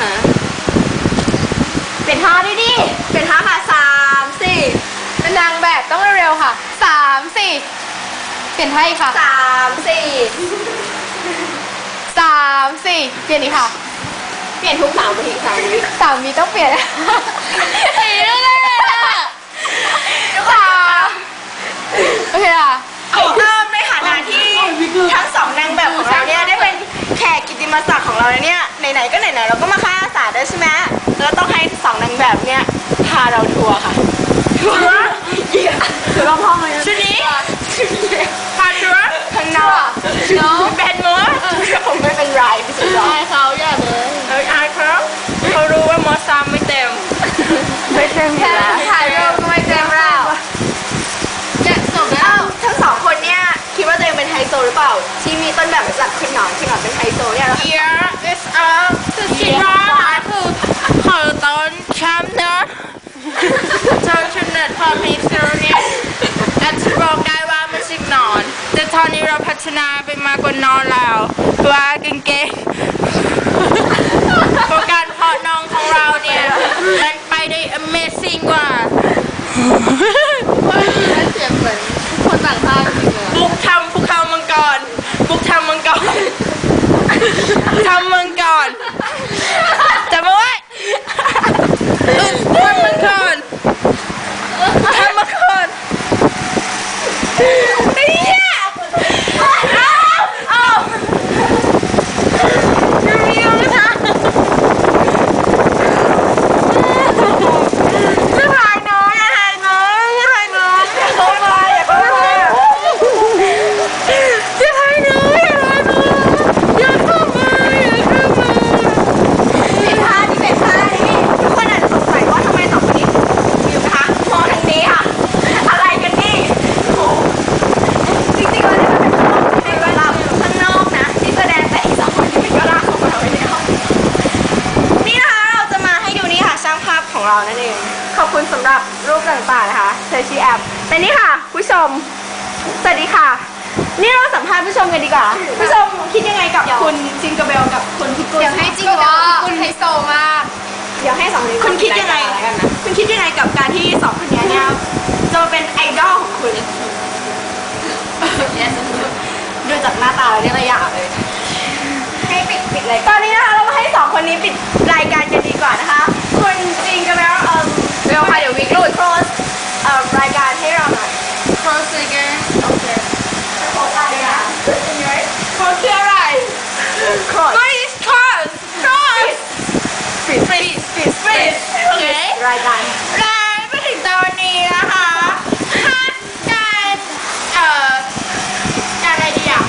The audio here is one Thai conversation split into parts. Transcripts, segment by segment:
ฮะเปลี่ยนท่าด้วยดิเปลี่ยนท่าค่ะสามสี่เป็นนางแบบต้องเร็วๆค่ะสามสี่เปลี่ยนท่าอีกค่ะสามสี่สามสี่เปลี่ยนอีกค่ะเปลี่ยนทุกสามนาทีสามวิสามมีต้องเปลี่ยน สีเรื่องอะไรอะสาม ไหนๆก็ไหนๆเราก็มาค่ายอาสาด้วยใช่ไหมแล้วต้องให้สองนางแบบเนี่ยพาเราทัวร์ค่ะทัวร์ทัวร์ห้องเลยชุดนี้พาทัวร์ข้างนอกเนาะเป็นมดผมไม่เป็นไรพี่สุดยอดอายเขาอย่าเลยเอ้ยอายเขาเขารู้ว่ามอซ้ำไม่เต็มไม่เต็มแค่ถ่ายรูปก็ไม่เต็มแล้วเนี่ยจบแล้วทั้งสองคนเนี่ยคิดว่าตัวเองเป็นไฮโซหรือเปล่า ที่มีต้นแบบจากคุณหนอนคุณหนอนเป็นไฮโซเนี่ยแล้ว Yeah, it's up to Shiva คือขอตอนแชมป์เนอะเธอชนะพอมีเซอร์เนี่ยอาจจะบอกได้ว่ามันชิกนอน แต่ตอน นี้เราพัฒนาไปมากกว่านอนแล้วว่ากางเกงเพราะการเพาะน้องของเราเนี่ย มันไปได้ amazing กว่าเสียงเหมือนคนต่างชาติจริงเลยบุกทำภูเขามังกรบุกทำมังกรทำมังกรจำเอาไว้อึดทำมังกรทำมังกรไอ้เหี้ยเอาเอาจะมีอะไรนะจะถ่ายน้องอย่าถ่ายน้องอย่าถ่ายน้องอย่าเข้ามาอย่าเข้ามา จะให้หนูอย่าให้หนูอย่าเข้ามาอย่าเข้ามา เป็นท่าที่เป็นท่าที่ทุกคนอาจจะสงสัยว่าทำไมสองคนนี้อยู่นะคะมองทางนี้ค่ะ อะไรกันนี่โอ้โหจริงๆแล้วเนี่ยมันเป็นข้างนอกข้างนอกนะที่แสดงแต่อีกสองคนนี้มันก็ลากเข้ามาไว้ในห้องนี่นะคะเราจะมาให้ดูนี่ค่ะช่างภาพของเรานั่นเอง ขอบคุณสำห รับรูปต่างๆนะคะเธอชีแอปและนี่ค่ะผู้ชม สวัสดีค่ะ นี่เราสัมภาษณ์ผู้ชมกันดีกว่า ผู้ชมคิดยังไงกับคุณจิงเกอร์เบลกับคุณพิกุลเดี๋ยวให้จริงว่าคุณไฮโซมาก เดี๋ยวให้สองคนนี้คุณคิดยังไงคุณคิดยังไงกับการที่สองคนนี้เนี่ยจะมาเป็นไอดอลของคุณดูจากหน้าตาแล้วเนี่ยระยะเลยให้ปิดปิดเลยตอนนี้นะคะเรามาให้สองคนนี้ปิดรายการกันดีกว่านะคะคุณจิงเกอร์เบลเอ่อ เร็วค่ะเดี๋ยววิกหลุด โครสเอ่อรายการให้เราหน่อย cross again โอเคโครสรายการเป็นยังไง cross คืออะไร โครส ไม่ cross cross ปิดปิดปิดปิด โอเค รายการ และมาถึงตอนนี้นะคะถ้าการเอ่อการอะไรดีอะ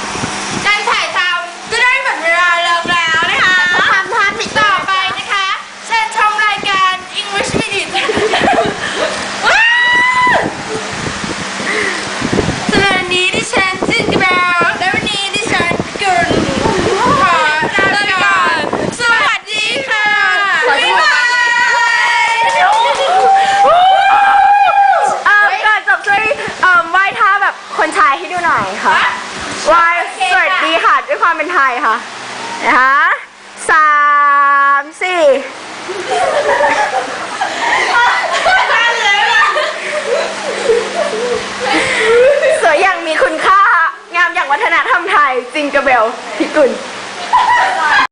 การถ่ายทำก็ได้หมดเวลาแล้วแล้วนะคะ ทำท่าปิด ต่อไปนะคะเชิญชมรายการ English Minute ว้าวสำหรับวันนี้ดิฉันจินกบลและวันนี้ดิฉันกุลขอลาไปก่อนสวัสดีค่ะบ๊ายบาย เอ่อก่อนจบช่วยเอ่อไหว้ท่าแบบคนชายให้ดูหน่ อยค่ะไหว้สวัสดีค่ะด้วยความเป็นไทยค่ะนะคะสามสี่สวยอย่างมีคุณค่า งามอย่างวัฒนธรรมไทย จิงกระเบลพิกุล